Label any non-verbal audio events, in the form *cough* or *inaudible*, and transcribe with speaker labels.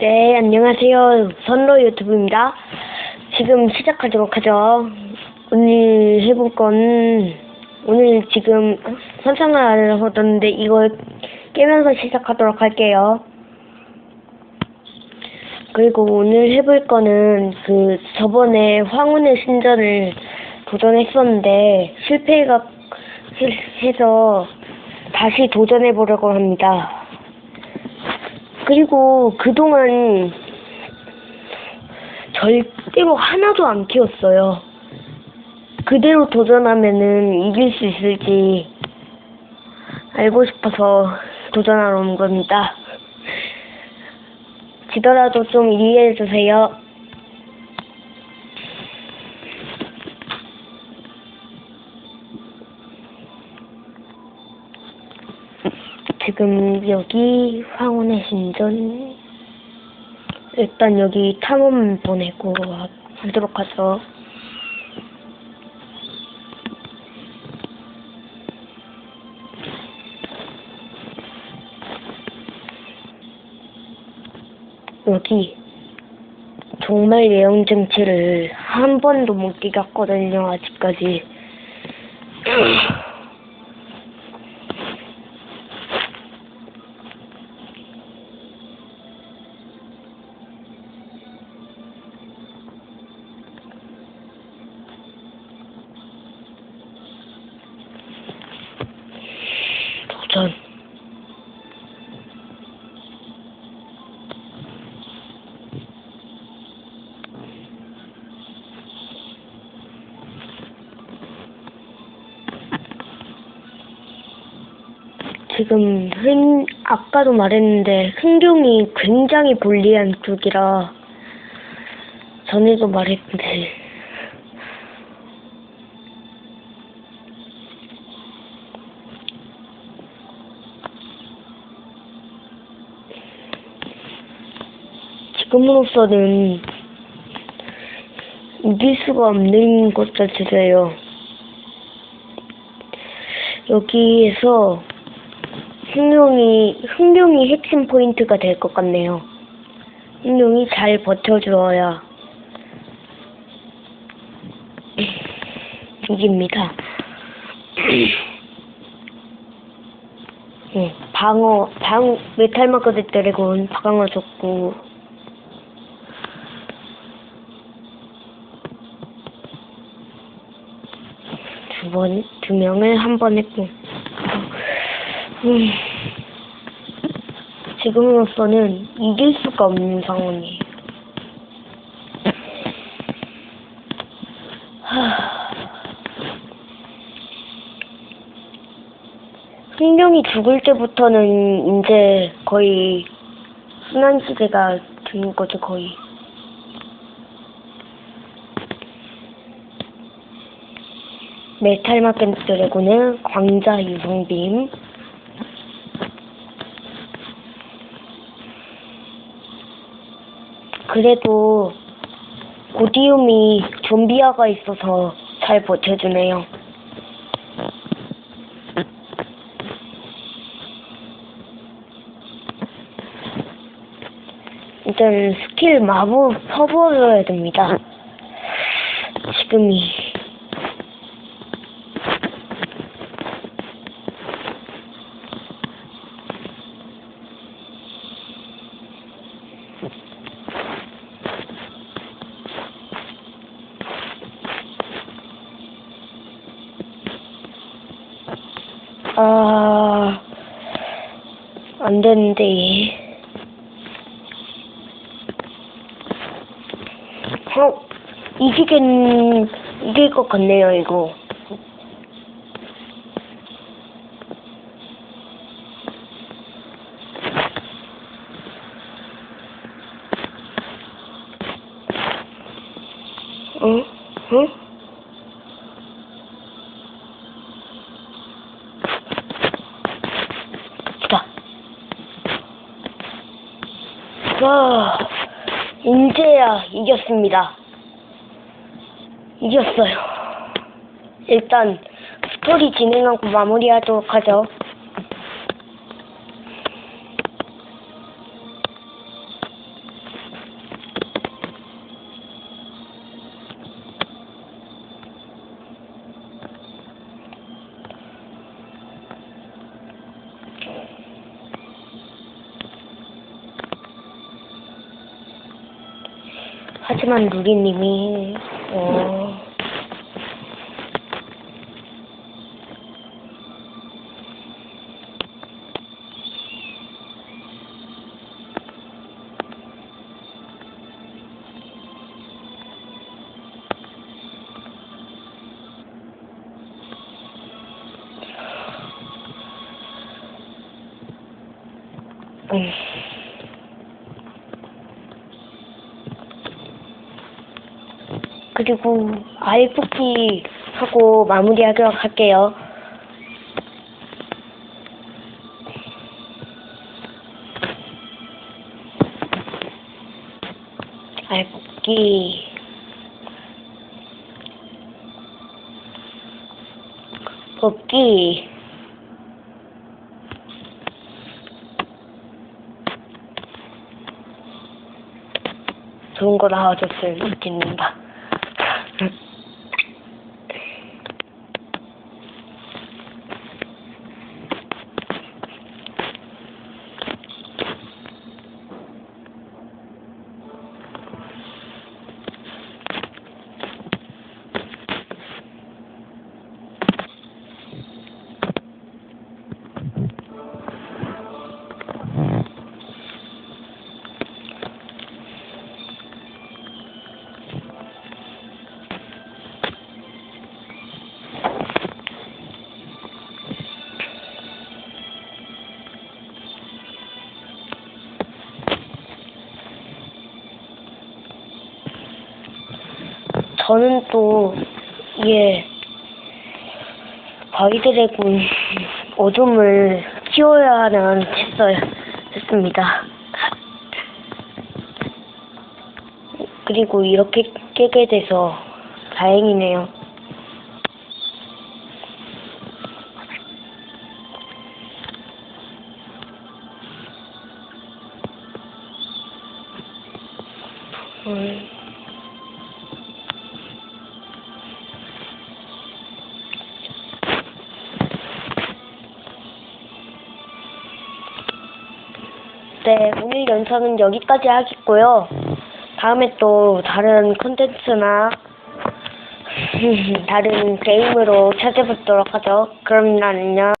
Speaker 1: 네, 안녕하세요. 선로 유튜브입니다. 지금 시작하도록 하죠. 오늘 해볼 건, 오늘 지금 선상을 하던데 이걸 깨면서 시작하도록 할게요. 그리고 오늘 해볼 거는 그 저번에 황혼의 신전을 도전했었는데 실패가 해서 다시 도전해 보려고 합니다. 그리고 그동안 절대로 하나도 안 키웠어요. 그대로 도전하면은 이길 수 있을지 알고 싶어서 도전하러 온 겁니다. 지더라도 좀 이해해 주세요. 지금 여기 황혼의 신전 일단 여기 탐험 보내고 하- 하도록 하죠. 여기 정말 예언 정치를 한 번도 못 깨갔거든요 아직까지. *clears throat* 지금 흥, 아까도 말했는데 흥룡이 굉장히 불리한 쪽이라 전에도 말했는데 지금으로서는 이길 수가 없는 것 같으세요. 여기에서 흥룡이, 흥룡이 핵심 포인트가 될 것 같네요. 흥룡이 잘 버텨주어야 이깁니다. 네, 방어, 방, 메탈 마커드 드래곤 방어 좋고, 두 번, 두 명을 한 번 했고, 음, 지금으로서는 이길 수가 없는 상황이에요. 하... 흥룡이 죽을 때부터는 이제 거의 순환 시대가 된 거죠, 거의. 메탈 마켓 드래곤은 광자 유성빔. 그래도 고디움이 좀비아가 있어서 잘 버텨주네요. 일단 스킬 마법 퍼부어줘야 됩니다. 지금이 아, 안 되는데. 어, 이기긴, 이길 것 같네요, 이거. 응? 응? 자. 와, 인제야 이겼습니다. 이겼어요. 일단 스토리 진행하고 마무리하도록 하죠. 하지만 루리님이 어 음. 그리고 아이 뽑기 하고 마무리하도록 할게요. 아이 뽑기 뽑기 좋은 거 나와줬으면 좋겠는다. 저는 또, 예, 바위드래곤 어둠을 키워야만 했어야 했습니다. 그리고 이렇게 깨게 돼서 다행이네요. 음. 네, 오늘 영상은 여기까지 하겠고요. 다음에 또 다른 콘텐츠나 *laughs* 다른 게임으로 찾아뵙도록 하죠. 그럼 난 안녕.